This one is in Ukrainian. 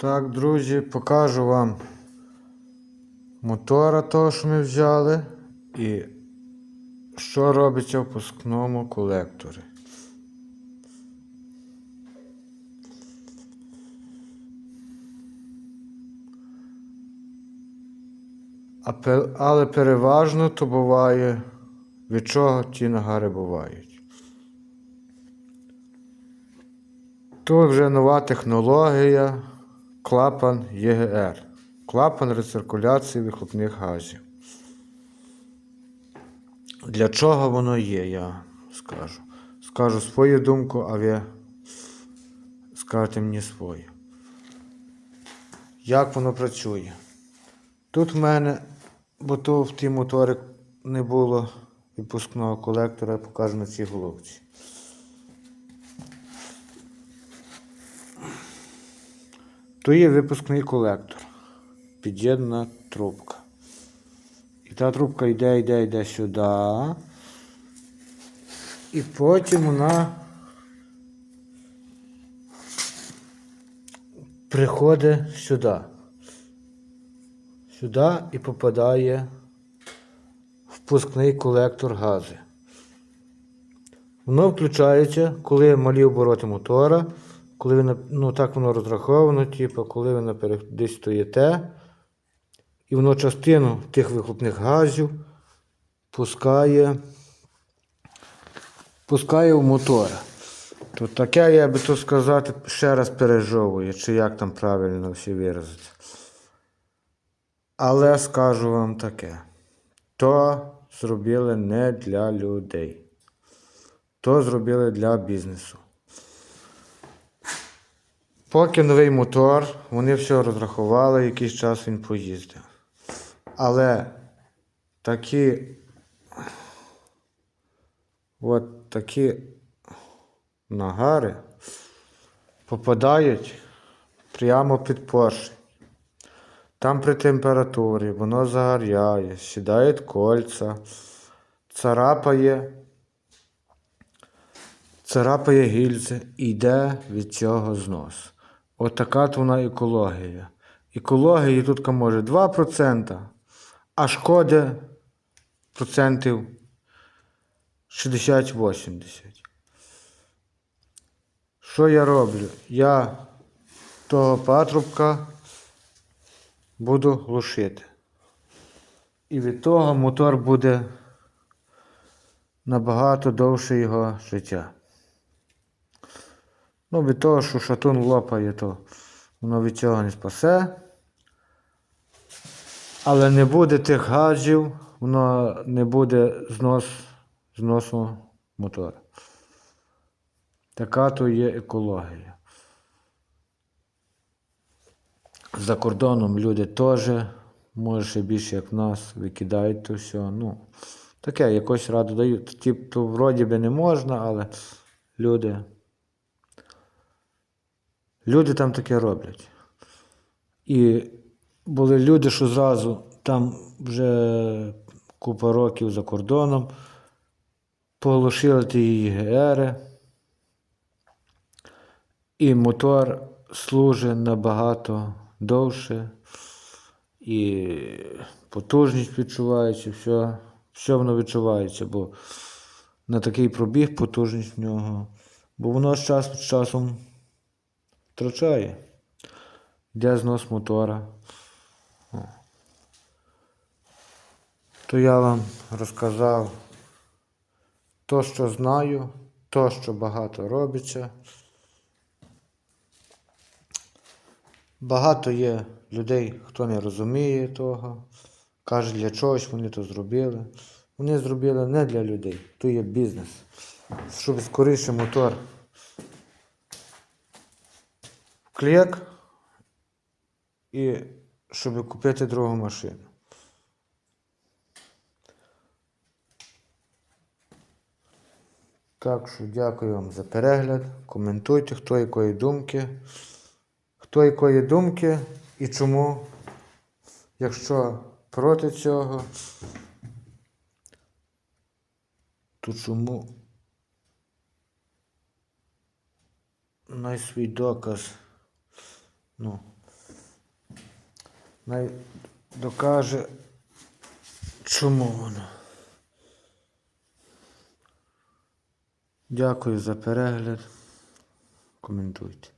Так, друзі, покажу вам мотора того, що ми взяли, і що робиться в пускному колекторі. Але переважно то буває, від чого ті нагари бувають. Тут вже нова технологія клапан ЄГР. Клапан рециркуляції вихлопних газів. Для чого воно є, я скажу. Скажу свою думку, а ви скажете мені свою. Як воно працює? Тут в мене, бо то в ті мотори не було відпускного колектора, я покажу на цій головці. То є випускний колектор. Під'єднана трубка. І та трубка йде, йде, йде сюди. І потім вона приходить сюди. Сюди і попадає впускний колектор газу. Воно включається, коли малі обороти мотора, коли ви ну так воно розраховано, типу, коли ви наперед десь стоїте, і воно частину тих вихлопних газів пускає, пускає в мотор. То таке, я би то сказати, ще раз пережовує, чи як там правильно всі виразити. Але скажу вам таке: то зробили не для людей, то зробили для бізнесу. Поки новий мотор, вони все розрахували, якийсь час він поїздив. Але такі, от такі нагари попадають прямо під поршень. Там при температурі воно загоряє, сідають кольця, царапає, царапає гільзи і йде від цього знос. Отака то вона екологія. Екології тут може 2%, а шкоди процентів 60-80. Що я роблю? Я того патрубка буду глушити. І від того мотор буде набагато довше його життя. Ну, від того, що шатун лопає, то воно від цього не спасе. Але не буде тих газів, воно не буде знос, зносу мотора. Така то є екологія. За кордоном люди теж, може більше, як в нас, викидають то все. Ну, таке, якось раду дають. Тобто, вроді би не можна, але люди. Люди там таке роблять. І були люди, що зразу там вже купа років за кордоном, поглушили ті ІГРи, і мотор служить набагато довше, і потужність відчувається, все, все воно відчувається, бо на такий пробіг потужність в нього. Бо воно з час з часом втрачає. Йде знос мотора. То я вам розказав то, що знаю, то, що багато робиться. Багато є людей, хто не розуміє того, каже, для чогось вони то зробили. Вони зробили не для людей, то є бізнес. Щоб скоріше мотор в клік і щоб купити другу машину. Так що дякую вам за перегляд. Коментуйте, хто якої думки. Хто якої думки і чому, якщо проти цього, то чому най свій доказ. Ну, навіть докаже, чому воно. Дякую за перегляд. Коментуйте.